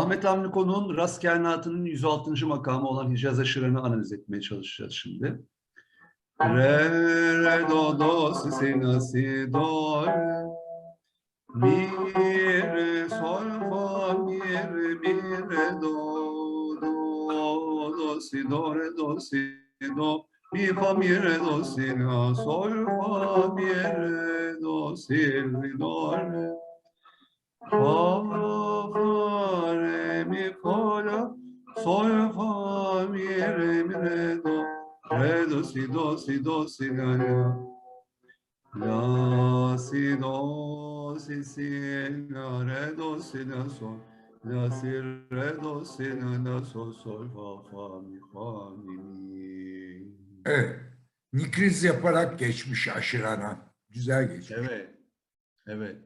Ahmet Hamdi Konuğ'un rast kainatının 106. makamı olan Hicaz aşırını analiz etmeye çalışacağız şimdi. Re, re, do, do, si, si, la, si, do, re. Mi, re, sol, fa, mi, re, mi, re, do, do, do, si, do, re, do, si, do. Mi, fa, mi, re, do, si, la, sol, fa, mi, re, do, si, re, do, re. Fa, Re, do, si, do, si, do, si, la, la. La, si, do, si, si, la, re, do, si, la, sol. La, si, re, do, si, la, la, sol, sol, fa, fa, mi, fa, mi, mi. Evet. Nikriz yaparak geçmiş aşırana. Güzel geçmiş. Evet. Evet.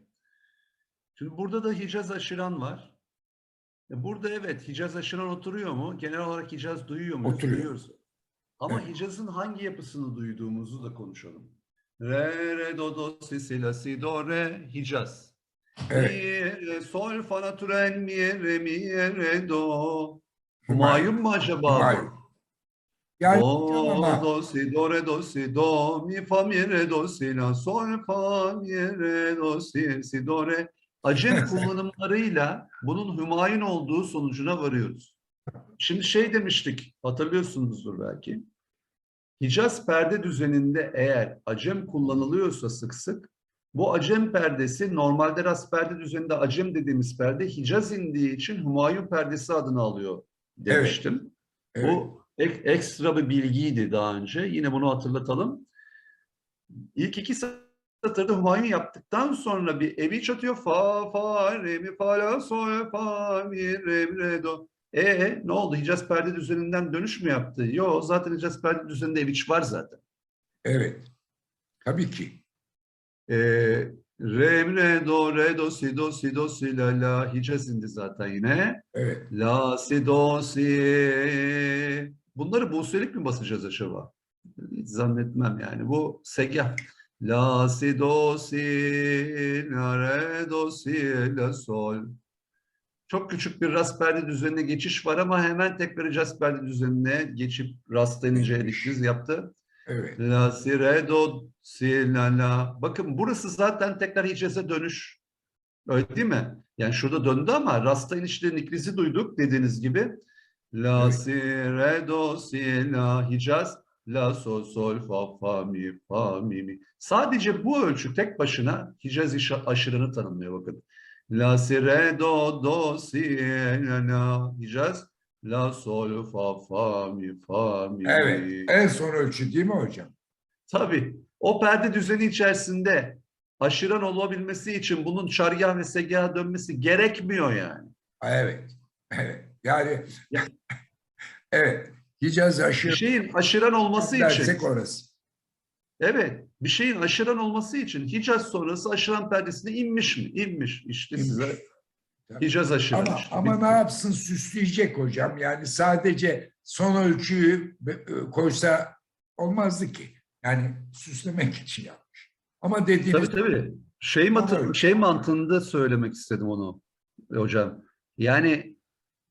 Şimdi burada da Hicaz aşıran var. E, Burada evet Hicaz aşıran oturuyor mu? Genel olarak Hicaz duyuyor muyuz? Oturuyor. Duyuyoruz. Ama Evet. Hicaz'ın hangi yapısını duyduğumuzu da konuşalım. Re, re, do, do, si, si, la, si, do, re, Hicaz. Evet. Mi, re, sol, fa, natürel, mi, re, mi, re, do. Humayun mu acaba? Humayun. Yani Do, ama do, si, do, re, do, si, do, mi, fa, mi, re, do, si, la, sol, fa, mi, re, do, si, si, do, re. Acem kullanımlarıyla bunun Hümayun olduğu sonucuna varıyoruz. Şimdi şey demiştik, hatırlıyorsunuzdur belki. Hicaz perde düzeninde eğer Acem kullanılıyorsa sık sık, bu Acem perdesi normalde rast perde düzeninde Acem dediğimiz perde Hicaz indiği için Hümayun perdesi adını alıyor demiştim. evet, Bu ek- ekstra bir bilgiydi daha önce. Yine bunu hatırlatalım. İlk iki satırda Humayun yaptıktan sonra bir evi çatıyor. Fa, fa, re, mi, fa, la, sol, fa, mi, re, mi, re, do. E ne oldu? Hicaz perde düzeninden dönüş mü yaptı? Yo zaten Hicaz perde düzeninde eviç var zaten. evet. Tabii ki. E, re, mi, re, do, re, do, si, do, si, do, si, la, la. Hicaz indi zaten yine. Evet. La, si, do, si. Bunları Buselik mi basacağız acaba? Hiç zannetmem yani. Bu segah. La, si, do, si, la, re, do, si, la, sol. Çok küçük bir rast perde düzenine geçiş var ama hemen tekrar perde düzenine geçip rastlayınca eliksiz yaptı. Evet. La, si, re, do, si, la, la. Bakın burası zaten tekrar Hicaz'a dönüş. Öyle değil mi? Yani şurada döndü ama rasta inişlerin iklizi duyduk dediğiniz gibi. La, Evet. si, re, do, si, la, Hicaz, la, sol, sol, fa, fa, mi, fa, mi, mi. Sadece bu ölçü tek başına Hicaz aşırını tanımlıyor bakın. La, si, re, do, do, si, la, la, Hicaz, la, sol, fa, fa, mi, fa, mi. Evet. En son ölçü değil mi hocam? Tabii. O perde düzeni içerisinde aşıran olabilmesi için bunun çargah ve segaha dönmesi gerekmiyor yani. Evet. Evet. Yani Ya- evet. Hicaz Bir aşırı şeyin aşıran olması için, dersek orası. Evet, bir şeyin aşıran olması için Hicaz sonrası aşıran perdesine inmiş mi? İnmiş. İşte İnmiş. size Tabii. Hicaz aşıran Ama, işte. ama Bitti. ne yapsın süsleyecek hocam. Yani sadece son ölçüyü e, koysa olmazdı ki. Yani süslemek için yapmış. Ama dediğiniz Tabii tabii. Şey, matı, şey mantığında söylemek istedim onu hocam. Yani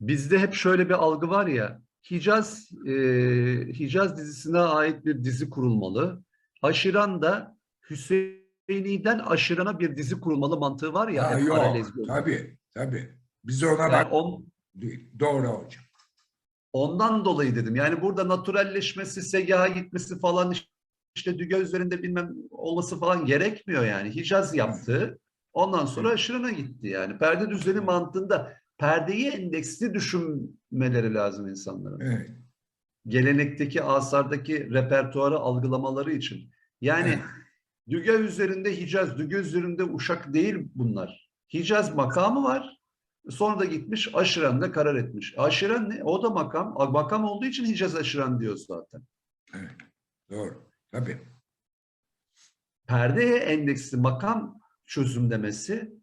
bizde hep şöyle bir algı var ya. Hicaz e, Hicaz dizisine ait bir dizi kurulmalı. Aşiran da Hüseyini'den Aşiran'a bir dizi kurulmalı mantığı var ya. Ha, yok. Tabii tabii. Biz ona Yani bak on- doğru hocam. ondan dolayı dedim. Yani burada naturalleşmesi, segaha gitmesi falan işte düge üzerinde bilmem olması falan gerekmiyor yani. Hicaz yaptı. Ondan sonra aşırına gitti yani. Perde düzeni mantığında perdeyi endeksli düşünmeleri lazım insanların. Evet. Gelenekteki, asardaki repertuarı algılamaları için. Yani düge üzerinde Hicaz, düge üzerinde Uşak değil bunlar. Hicaz makamı var. Sonra da gitmiş aşıran'da karar etmiş. Aşıran ne? O da makam. Makam olduğu için Hicaz aşıran diyoruz zaten. Doğru. Tabii. Perdeye endeksli makam çözümlemesi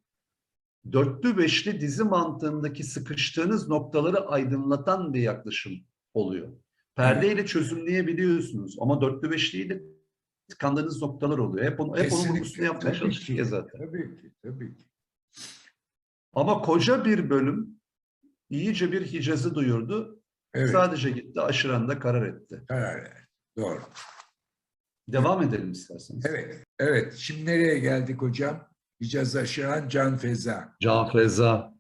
dörtlü beşli dizi mantığındaki sıkıştığınız noktaları aydınlatan bir yaklaşım oluyor. Perdeyle çözümleyebiliyorsunuz ama dörtlü beşliyle tıkandığınız noktalar oluyor. Hep, onu, hep onun vurgusunu yapmaya ya zaten. Tabii ki. Tabii ki. Ama koca bir bölüm iyice bir Hicaz'ı duyurdu. Evet. Sadece gitti aşıranda karar etti. Karar ver. Doğru. Devam edelim isterseniz. Evet. Evet. Şimdi nereye geldik hocam? Hicaz Aşıran Can Feza. Can Feza.